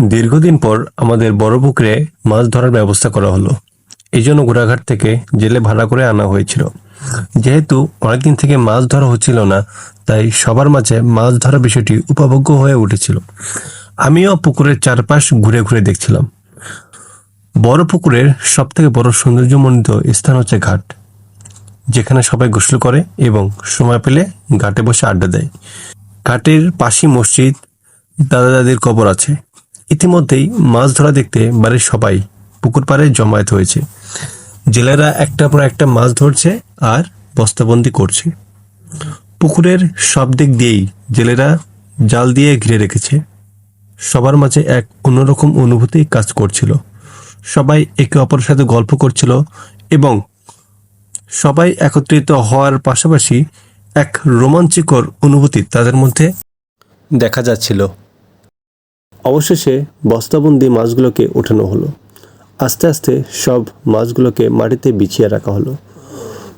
দীর্ঘদিন পর আমাদের বড় পুকুরে মাছ ধরার ব্যবস্থা করা হলো। এই জন্য ঘোড়াঘাট থেকে জেলে ভাড়া করে আনা হয়েছিল। যেহেতু অনেকদিন থেকে মাছ ধরা হচ্ছিল না, তাই সবার মাঝে মাছ ধরা বিষয়টি উপভোগ্য হয়ে উঠেছিল। আমিও পুকুরের চারপাশ ঘুরে ঘুরে দেখছিলাম। বড় পুকুরের সব থেকে বড় সৌন্দর্যমণ্ডিত স্থান হচ্ছে ঘাট। যেখানে সবাই গোসল করে এবং সময় পেলে ঘাটে বসে আড্ডা দেয়। ঘাটের পাশে মসজিদ দাদা দাদির কবর আছে। ইতিমধ্যেই মাছ ধরা দেখতে বাড়ির সবাই পুকুর পাড়ে জমায়েত হয়েছে। জেলেরা একটা পর একটা মাছ ধরছে আর বস্তাবন্দি করছে। পুকুরের সব দিক দিয়েই জেলেরা জাল দিয়ে ঘিরে রেখেছে। সবার মাঝে এক অন্যরকম অনুভূতি কাজ করছিল। সবাই একে অপরের সাথে গল্প করছিল এবং সবাই একত্রিত হওয়ার পাশাপাশি এক রোমাঞ্চকর অনুভূতি তাদের মধ্যে দেখা যাচ্ছিল। অবশেষে বস্তাবন্দি মাছগুলোকে ওঠানো হলো। আস্তে আস্তে সব মাছগুলোকে মাটিতে বিছিয়ে রাখা হলো।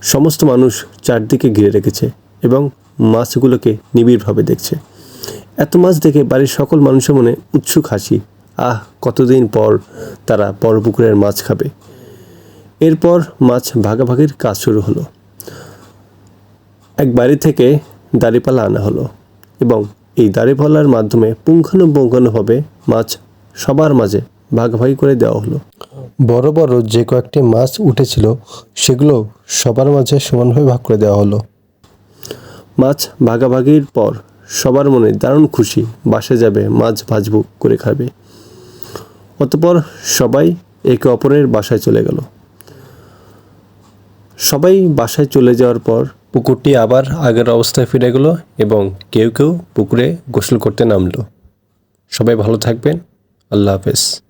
সমস্ত মানুষ চারদিকে ঘিরে রেখেছে এবং মাছগুলোকে নিবিড়ভাবে দেখছে। এত মাছ দেখে বাড়ির সকল মানুষের মনে উৎসুক হাসি। আহ, কতদিন পর তারা বড় পুকুরের মাছ খাবে। এরপর মাছ ভাগাভাগির কাজ শুরু হলো। এক বাড়ি থেকে দাড়িপালা আনা হলো এবং এই দাড়িপালার মাধ্যমে পুঙ্খানুপুঙ্খানুভাবে মাছ সবার মাঝে ভাগাভাগি করে দেওয়া হলো। বড় বড় যে কয়েকটি মাছ উঠেছিল, সেগুলো সবার মাঝে সমানভাবে ভাগ করে দেওয়া হলো। মাছ ভাগাভাগির পর সবার মনে দারুণ খুশি, বাসে যাবে, মাছ ভাজবু, করে খাবে। অতপর সবাই একে অপরের বাসায় চলে গেল। সবাই বাসায় চলে যাওয়ার পর পুকুরটি আবার আগের অবস্থায় ফিরে গেল এবং কেউ কেউ পুকুরে গোসল করতে নামলো। সবাই ভালো থাকবেন। আল্লাহ হাফেজ।